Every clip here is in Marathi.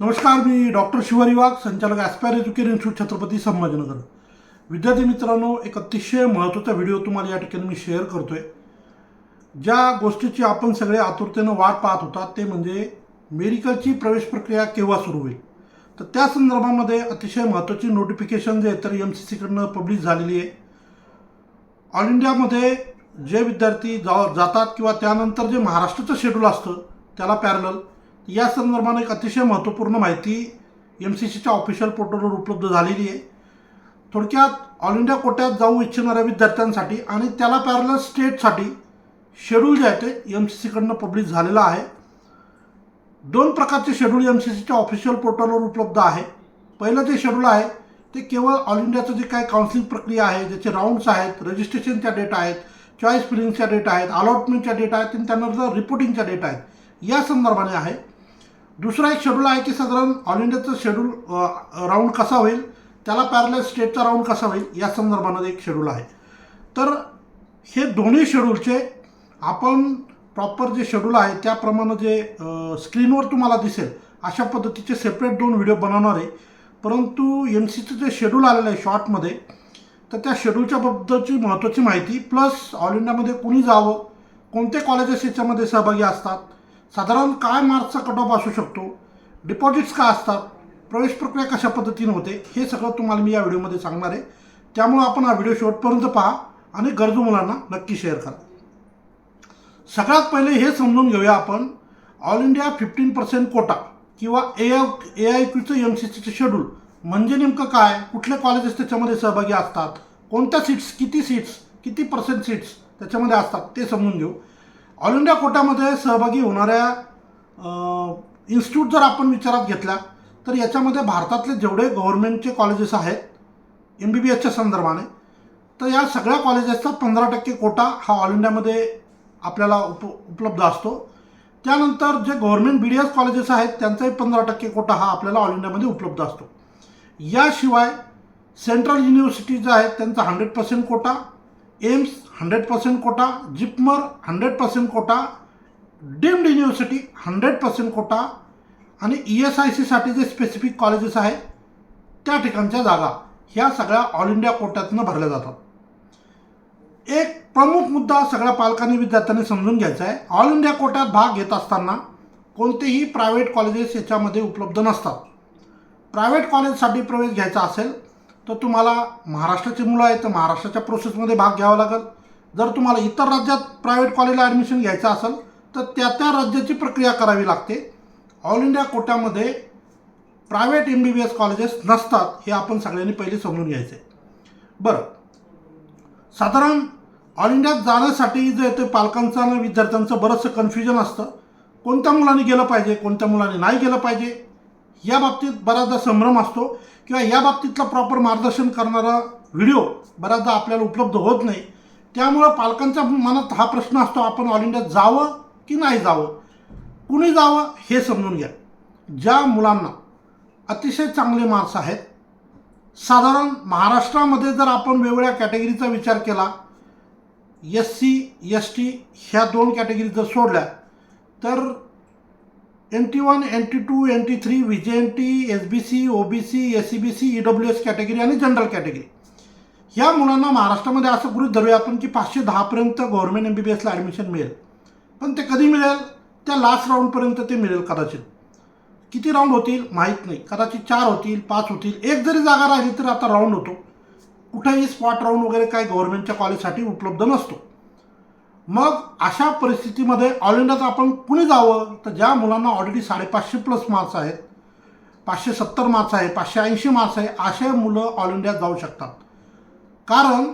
नमस्कार मी डॉक्टर शिवारी वाघ संचालक Aspire education institute Chhatrapati Sambhajinagar. विद्यार्थी मित्रांनो एक अतिशय महत्त्वाचा व्हिडिओ तुम्हाला या ठिकाणी मी शेअर करतो आहे ज्या गोष्टीची आपण सगळे आतुरतेनं वाट पाहत होता ते म्हणजे मेडिकलची प्रवेश प्रक्रिया केव्हा सुरू होईल? तर त्या संदर्भामध्ये अतिशय महत्त्वाची नोटिफिकेशन जे आहे तर एम सी सीकडनं पब्लिश झालेली आहे. ऑल इंडियामध्ये जे विद्यार्थी जा जातात किंवा त्यानंतर जे महाराष्ट्राचं शेड्यूल असतं त्याला पॅरल या संदर्भाने एक अतिशय महत्त्वपूर्ण माहिती एम सी सीच्या ऑफिशियल पोर्टलवर उपलब्ध झालेली आहे. थोडक्यात ऑल इंडिया कोट्यात जाऊ इच्छिणाऱ्या विद्यार्थ्यांसाठी आणि त्याला पॅरल स्टेटसाठी शेड्यूल जे आहे ते एम सी सीकडनं पब्लिश झालेलं आहे. दोन प्रकारचे शेड्यूल एम सी सीच्या ऑफिशियल पोर्टलवर उपलब्ध आहे. पहिलं जे शेड्यूल आहे ते केवळ ऑल इंडियाचं जे काय काउन्सिलिंग प्रक्रिया आहे ज्याचे राऊंड्स आहेत रजिस्ट्रेशनच्या डेट आहेत चॉईस फिलिंगच्या डेट आहेत अलॉटमेंटच्या डेट आहेत आणि त्यानंतर रिपोर्टिंगच्या डेट आहेत या संदर्भाने आहे. दुसरा एक शेड्यूल आहे की साधारण ऑल इंडियाचं शेड्यूल राऊंड कसा होईल त्याला पॅरल स्टेटचा राऊंड कसा होईल या संदर्भामध्ये एक शेड्यूल आहे. तर हे दोन्ही शेड्यूलचे आपण प्रॉपर जे शेड्यूल आहे त्याप्रमाणे जे स्क्रीनवर तुम्हाला दिसेल अशा पद्धतीचे सेपरेट दोन व्हिडिओ बनवणार आहे. परंतु एम सीचं जे शेड्यूल आलेलं आहे शॉर्टमध्ये तर त्या शेड्यूलच्या बद्दलची महत्त्वाची माहिती प्लस ऑल इंडियामध्ये कुणी जावं कोणते कॉलेजेस याच्यामध्ये सहभागी असतात साधारण काय मार्क्सचा कट ऑफ असू शकतो? डिपॉझिट्स काय असतात? प्रवेश प्रक्रिया कशा पद्धतीने होते? हे सगळं तुम्हाला मी या व्हिडिओमध्ये सांगणार आहे. त्यामुळं आपण हा व्हिडिओ शेवटपर्यंत पहा आणि गरजू मुलांना नक्की शेअर करा. सगळ्यात पहिले हे समजून घेऊया आपण. All India fifteen percent quota किंवा ए ए आय क्यूचं एम सी सीचं शेड्यूल म्हणजे नेमकं काय? कुठले कॉलेजेस त्याच्यामध्ये सहभागी असतात? कोणत्या सीट्स किती सीट्स किती पर्सेंट सीट्स त्याच्यामध्ये असतात? ते समजून घेऊ. ऑल इंडिया कोटामध्ये सहभागी होणाऱ्या इन्स्टिट्यूट जर आपण विचारात घेतला तर याच्यामध्ये भारतातले जेवढे गव्हर्नमेंटचे कॉलेजेस आहेत एम बी बी एसच्या संदर्भाने तर या सगळ्या कॉलेजेसचा पंधरा टक्के कोटा हा ऑल इंडियामध्ये आपल्याला उप उपलब्ध असतो. त्यानंतर जे government B D S colleges आहेत त्यांचाही पंधरा टक्के कोटा हा आपल्याला ऑल इंडियामध्ये उपलब्ध असतो. याशिवाय सेंट्रल युनिव्हर्सिटीज आहेत त्यांचा hundred percent quota AIIMS hundred percent quota JIPMER hundred percent quota deemed university hundred percent quota आणि ई एस आय सीसाठी जे स्पेसिफिक कॉलेजेस आहेत त्या ठिकाणच्या जागा ह्या सगळ्या ऑल इंडिया कोट्यातनं भरल्या जातात. एक प्रमुख मुद्दा सगळ्या पालकांनी विद्यार्थ्यांनी समजून घ्यायचा आहे. ऑल इंडिया कोट्यात भाग घेत असताना कोणतेही प्रायव्हेट कॉलेजेस याच्यामध्ये उपलब्ध नसतात. प्रायव्हेट कॉलेजसाठी प्रवेश घ्यायचा असेल तर तुम्हाला महाराष्ट्राची मुलं आहेत तर महाराष्ट्राच्या प्रोसेसमध्ये भाग घ्यावा लागेल. जर तुम्हाला इतर राज्यात प्रायव्हेट कॉलेजला ॲडमिशन घ्यायचं असेल तर त्या त्या राज्याची प्रक्रिया करावी लागते. All India कोट्यामध्ये private M B B S colleges नसतात हे आपण सगळ्यांनी पहिले समजून घ्यायचं आहे बरं. साधारण ऑल इंडियात जाण्यासाठी जे ते पालकांचं आणि विद्यार्थ्यांचं बरंचसं कन्फ्युजन असतं. कोणत्या मुलांनी गेलं पाहिजे कोणत्या मुलांनी नाही गेलं पाहिजे? या बाबतीत बराचदा संभ्रम असतो. किंवा या बाबतीतला प्रॉपर मार्गदर्शन करणारा व्हिडिओ बऱ्याचदा आपल्याला उपलब्ध होत नाही. त्यामुळं पालकांच्या मनात हा प्रश्न असतो आपण ऑल इंडियात जावं की नाही जावं? कुणी जावं हे समजून घ्या. ज्या मुलांना अतिशय चांगले मार्क्स आहेत साधारण महाराष्ट्रामध्ये जर आपण वेगवेगळ्या कॅटेगरीचा विचार केला एस सी एस टी ह्या दोन कॅटेगरी जर सोडल्या तर N T one N T two N T three V J N T S B C O B C S C B C E W S category आणि जनरल कॅटेगरी या मुलांना महाराष्ट्रामध्ये असं गृहित धरूया आपण की पाचशे दहापर्यंत गव्हर्नमेंट एम बी बी एसला ॲडमिशन मिळेल. पण ते कधी मिळेल? त्या लास्ट राऊंडपर्यंत ते मिळेल कदाचित. किती राऊंड होतील? माहीत नाही. कदाचित चार होतील पाच होतील. एक जरी जागा राहिली तर आता राऊंड होतो. कुठेही स्पॉट राऊंड वगैरे काय गव्हर्नमेंटच्या कॉलेजसाठी उपलब्ध नसतो. मग अशा परिस्थितीमध्ये ऑल इंडियात आपण कुणी जावं. तर ज्या मुलांना ऑलरेडी साडेपाचशे प्लस मार्क्स आहेत पाचशे सत्तर मार्क्स आहे पाचशे ऐंशी मार्क्स आहे असे मुलं ऑल इंडियात जाऊ शकतात. कारण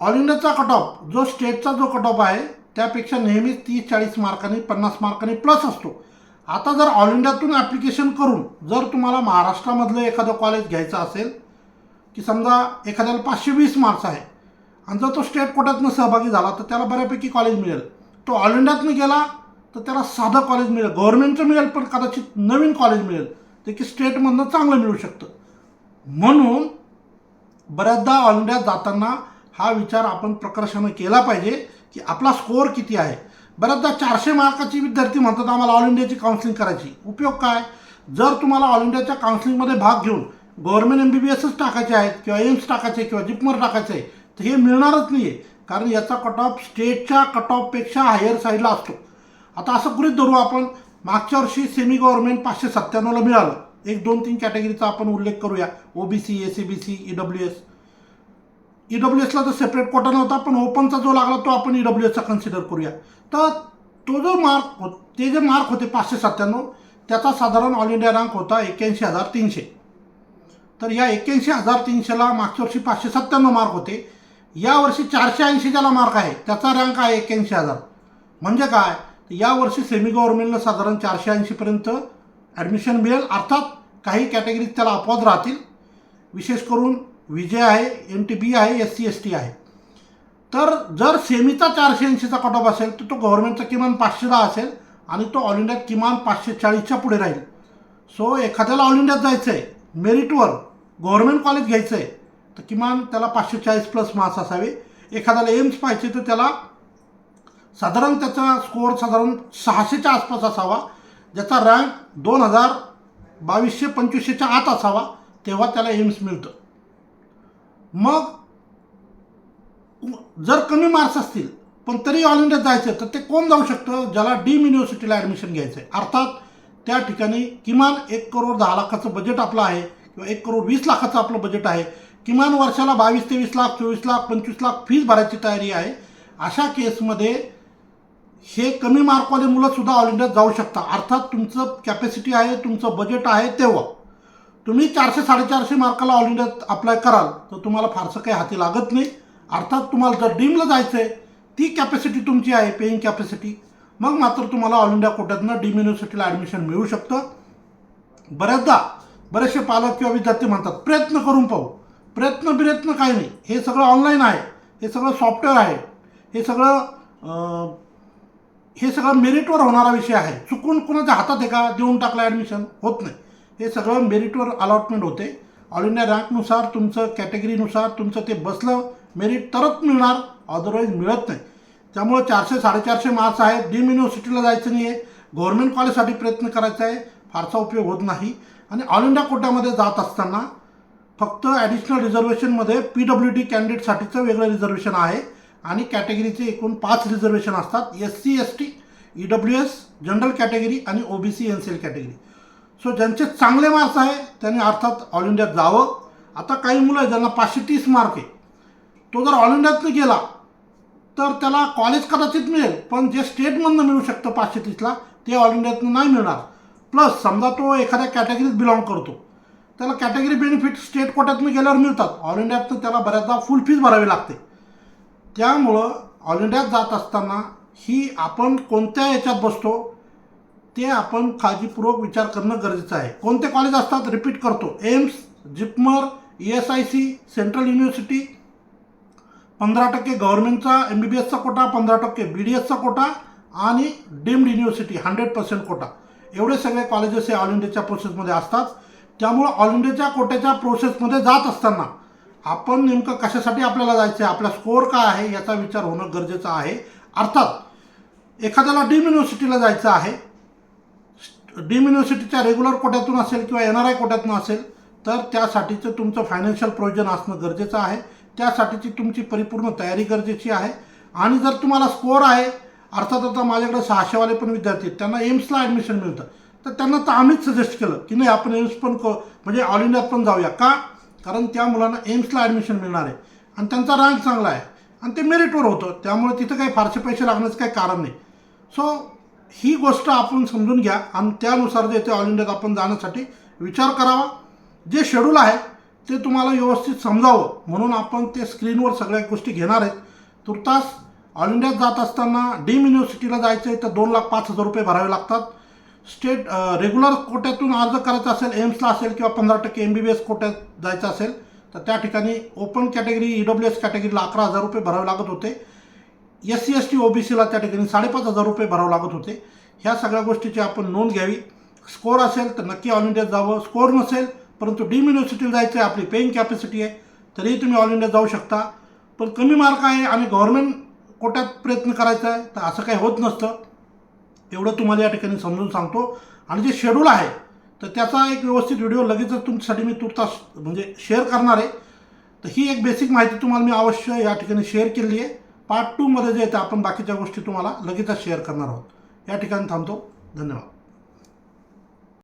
ऑल इंडियाचा कट ऑफ जो स्टेटचा जो कट ऑफ आहे त्यापेक्षा नेहमीच तीस चाळीस मार्कांनी पन्नास मार्कांनी प्लस असतो. आता जर ऑल इंडियातून ॲप्लिकेशन करून जर तुम्हाला महाराष्ट्रामधलं एखादं कॉलेज घ्यायचं असेल की समजा एखाद्याला पाचशे वीस मार्क्स आहे आणि जर तो स्टेट कोटातनं सहभागी झाला तर त्याला बऱ्यापैकी कॉलेज मिळेल. तो ऑल इंडियातनं गेला तर त्याला साधं कॉलेज मिळेल. गव्हर्नमेंटचं मिळेल पण कदाचित नवीन कॉलेज मिळेल ते की स्टेटमधनं चांगलं मिळू शकतं. म्हणून बऱ्याचदा ऑल इंडियात जाताना हा विचार आपण प्रकर्षानं केला पाहिजे की आपला स्कोअर किती आहे. बऱ्याचदा चारशे मार्काची विद्यार्थी म्हणतात आम्हाला ऑल इंडियाची काउन्सिलिंग करायची. उपयोग काय? जर तुम्हाला ऑल इंडियाच्या काउन्सिलिंगमध्ये भाग घेऊन गव्हर्नमेंट एम बी बी एसच टाकायचे आहेत किंवा एम्स टाकायचे किंवा जिपमर टाकायचे आहे तर हे मिळणारच नाही आहे कारण याचा कट ऑफ स्टेटच्या कट ऑफपेक्षा हायर साईडला असतो. आता असं गृहीत धरू आपण मागच्या वर्षी सेमी गव्हर्नमेंट पाचशे सत्त्याण्णवला मिळालं. एक दोन तीन कॅटेगरीचा आपण उल्लेख करूया. O B C A C B C E W S E W एसला तर सेपरेट कोटा नव्हता पण ओपनचा जो लागला तो आपण ई डब्ल्यू एसचा कन्सिडर करूया. तर तो जो मार्क हो ते जे मार्क होते पाचशे सत्त्याण्णव त्याचा साधारण ऑल इंडिया रँक होता एक्क्याऐंशी हजार तीनशे. तर या एक्क्याऐंशी हजार तीनशेला मागच्या वर्षी पाचशे सत्त्याण्णव मार्क होते. यावर्षी चारशे ऐंशी ज्याला मार्क आहे त्याचा रँक आहे एक्क्याऐंशी हजार. म्हणजे काय? तर यावर्षी सेमी गव्हर्नमेंटला साधारण चारशे ऐंशीपर्यंत ॲडमिशन मिळेल. अर्थात काही कॅटेगरीत त्याला अपवाद राहतील. विशेष करून विजय आहे एम टी बी आहे एस सी एस टी आहे. तर जर सेमीचा चारशे ऐंशीचा कट ऑफ असेल तर तो गव्हर्नमेंटचा किमान पाचशे दहा असेल आणि तो ऑल इंडियात किमान पाचशे चाळीसच्या पुढे राहील. सो एखाद्याला ऑल इंडियात जायचं आहे मेरिटवर गव्हर्नमेंट कॉलेज घ्यायचं आहे तर किमान त्याला पाचशे चाळीस प्लस मार्क्स असावे. एखाद्याला एम्स पाहिजे तर त्याला साधारण त्याचा स्कोअर साधारण सहाशेच्या आसपास असावा. ज्याचा रँक दोन हजार बावीसशे पंचवीसशेच्या आत असावा तेव्हा त्याला एम्स मिळतं. मग जर कमी मार्क्स असतील पण तरी ऑल इंडियात जायचं तर ते कोण जाऊ शकतं? ज्याला डीम युनिव्हर्सिटीला ॲडमिशन घ्यायचं आहे अर्थात त्या ठिकाणी किमान एक करोड दहा लाखाचं बजेट आपलं आहे किंवा एक करोड वीस लाखाचं आपलं बजेट आहे. किमान वर्षाला बावीस तेवीस लाख चोवीस लाख पंचवीस लाख फीज भरायची तयारी आहे. अशा केसमध्ये हे कमी मार्कवाले मुलंसुद्धा ऑल इंडियात जाऊ शकता. अर्थात तुमचं कॅपॅसिटी आहे तुमचं बजेट आहे तेव्हा. तुम्ही चारशे साडेचारशे मार्काला ऑल इंडियात अप्लाय कराल तर तुम्हाला फारसं काही हाती लागत नाही. अर्थात तुम्हाला जर डीमला जायचं आहे ती कॅपॅसिटी तुमची आहे पेईंग कॅपॅसिटी मग मात्र तुम्हाला ऑल इंडिया कोट्यातनं डीम युनिव्हर्सिटीला ॲडमिशन मिळू शकतं. बऱ्याचदा बरेचसे पालक किंवा विद्यार्थी म्हणतात प्रयत्न करून पाहू. प्रयत्न बिरत्न काही नाही. हे सगळं ऑनलाईन आहे. हे सगळं सॉफ्टवेअर आहे. हे सगळं हे सगळं मेरिटवर होणारा विषय आहे. चुकून कुणाच्या हातात आहे का देऊन टाकलं ॲडमिशन होत नाही. हे सगळं मेरिटवर अलॉटमेंट होते. ऑल इंडिया रँकनुसार तुमचं कॅटेगरीनुसार तुमचं ते बसलं मेरिट तरच मिळणार. अदरवाईज मिळत नाही. त्यामुळं चारशे साडेचारशे मार्क्स आहेत. डीम युनिव्हर्सिटीला जायचं नाही आहे गव्हर्नमेंट कॉलेजसाठी प्रयत्न करायचा आहे. फारसा उपयोग होत नाही. आणि ऑल इंडिया कोट्यामध्ये जात असताना फक्त ॲडिशनल रिझर्वेशनमध्ये पी डब्ल्यू डी कॅन्डिडेटसाठीचं वेगळं रिझर्वेशन आहे. आणि कॅटेगरीचे एकूण पाच रिझर्वेशन असतात. S C S T E W S general category आणि O B C N C L category so ज्यांचे चांगले मार्क्स आहे त्यांनी अर्थात ऑल इंडियात जावं. आता काही मुलं आहे ज्यांना पाचशे तीस मार्क आहे. तो जर ऑल इंडियातनं गेला तर त्याला कॉलेज कदाचित मिळेल पण जे स्टेटमधनं मिळू शकतं पाचशे तीसला ते ऑल इंडियातनं नाही मिळणार. प्लस समजा तो एखाद्या कॅटेगरीत बिलॉंग करतो. त्याला कॅटेगरी बेनिफिट स्टेट कोट्यातून गेल्यावर मिळतात. ऑल इंडियातनं त्याला बऱ्याचदा फुल फीज भरावी लागते. त्यामुळं ऑल इंडियात जात असताना ही आपण कोणत्या याच्यात बसतो ते आपण काळजीपूर्वक विचार करणं गरजेचं आहे. कोणते कॉलेज असतात? रिपीट करतो. AIIMS JIPMER E S I C central university पंधरा टक्के गव्हर्नमेंटचा एम बी बी एसचा कोटा पंधरा टक्के बी डी एसचा कोटा आणि deemed university hundred percent quota. एवढे सगळे कॉलेजेस हे ऑल इंडियाच्या प्रोसेसमध्ये असतात. त्यामुळं ऑल इंडियाच्या कोट्याच्या प्रोसेसमध्ये जात असताना आपण नेमकं कशासाठी आपल्याला जायचं आहे आपला स्कोअर काय आहे याचा विचार होणं गरजेचं आहे. अर्थात एखाद्याला डीम युनिव्हर्सिटीला जायचं आहे डीम युनिव्हर्सिटीच्या रेग्युलर कोट्यातून असेल किंवा एन आर आय कोट्यातून असेल तर त्यासाठीचं तुमचं फायनान्शियल प्रोविजन असणं गरजेचं आहे. त्यासाठीची तुमची परिपूर्ण तयारी गरजेची आहे. आणि जर तुम्हाला स्कोअर आहे अर्थात आता माझ्याकडे सहाशेवाले पण विद्यार्थी आहेत त्यांना एम्सला ॲडमिशन मिळतं. तर त्यांना तर आम्हीच सजेस्ट केलं की नाही आपण एम्स पण क म्हणजे ऑल इंडियात पण जाऊया. का? कारण त्या मुलांना एम्सला ॲडमिशन मिळणार आहे. आणि त्यांचा रँक चांगला आहे. आणि ते मेरिटवर होतं. त्यामुळे तिथं काही फारसे पैसे लागण्याचं काही कारण नाही. सो ही गोष्ट आपण समजून घ्या आणि त्यानुसार जे ते ऑल इंडियात आपण जाण्यासाठी विचार करावा. जे शेड्यूल आहे ते तुम्हाला व्यवस्थित समजावं. म्हणून आपण ते स्क्रीनवर सगळ्या गोष्टी घेणार आहेत. तुर्तास ऑल इंडियात जात असताना डीम युनिव्हर्सिटीला जायचं आहे तर दोन लाख पाच हजार रुपये भरावे लागतात. स्टेट रेग्युलर कोट्यातून अर्ज करायचा असेल एम्सला असेल किंवा पंधरा टक्के एम बी बी एस कोट्यात जायचं असेल तर त्या ठिकाणी open category E W S कॅटेगरीला अकरा हजार रुपये भरावे लागत होते. S C S T O B सीला त्या ठिकाणी साडेपाच हजार रुपये भरावे लागत होते. ह्या सगळ्या गोष्टीची आपण नोंद घ्यावी. स्कोअर असेल तर नक्की ऑल इंडियात जावं. स्कोअर नसेल परंतु डीम युनिव्हर्सिटीला जायचं आहे आपली पेईंग कॅपॅसिटी आहे तरीही तुम्ही ऑल इंडियात जाऊ शकता. पण कमी मार्क आहे आणि गव्हर्नमेंट कोट्यात प्रयत्न करायचा आहे तर असं काही होत नसतं. एवढं तुम्हाला या ठिकाणी समजून सांगतो. आणि जे शेड्यूल आहे तर त्याचा एक व्यवस्थित व्हिडिओ लगेचच तुमच्यासाठी मी तुर्तास म्हणजे शेअर करणार आहे. तर ही एक बेसिक माहिती तुम्हाला मी अवश्य या ठिकाणी शेअर केली आहे. पार्ट टूमध्ये जे आहे ते आपण बाकीच्या गोष्टी तुम्हाला लगेचच शेअर करणार आहोत. या ठिकाणी थांबतो. धन्यवाद.